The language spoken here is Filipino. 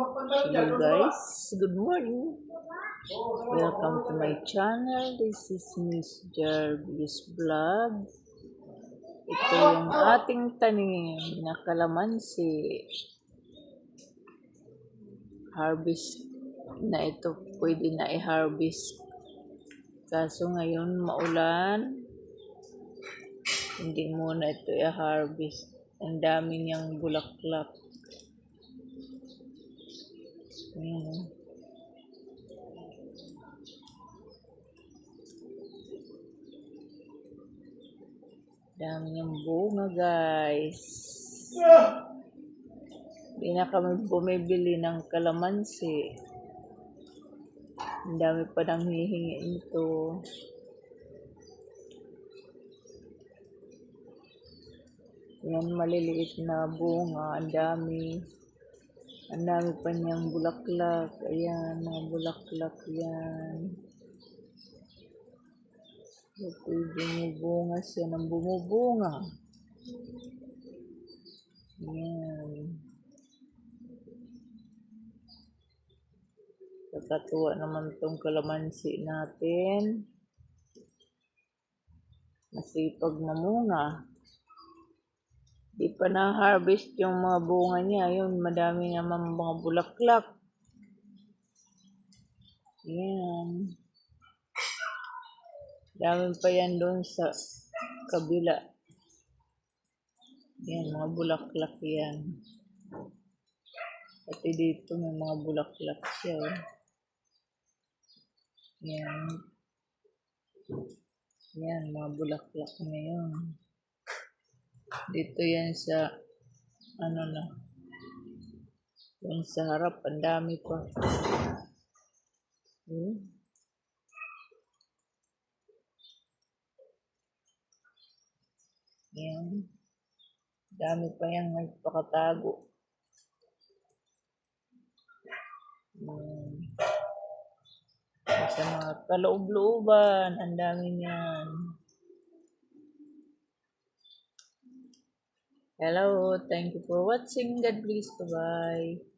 Hello guys, good morning. Welcome to my channel. This is Miss Jarvis Vlog. Ito yung ating tanim na kalamansi. Harvest na ito, pwede na i-harvest. Kaso ngayon maulan, hindi muna ito i-harvest. Ang dami niyang bulaklak. Ayan. oh. Dami niyang bunga, guys. Hindi na kami bumibili ng kalamansi. Ang dami pa nang hihingi nito. Yan, maliliit na bunga. Ang dami. Ang dami pa niyang bulaklak. Ayan, mga bulaklak yan. Ito bumubunga siya ng bumubunga. Ayan. Kakatuwa naman tong kalamansi natin. Masipag mamunga. Di pa na-harvest yung mga bunga niya. Yun, madami naman mga bulaklak. Yan. Dami pa yan doon sa kabila. Yan, mga bulaklak yan. Pati dito may mga bulaklak siya. oh. Yan. Yan, mga bulaklak na yun. Dito yan sa, ano na, yung sa harap, ang dami pa. Hmm? Yan. Dami pa yan nagpakatago. Yan. Sa mga kaloob-looban, ang dami niyan. Hello, thank you for watching. God bless. Bye-bye.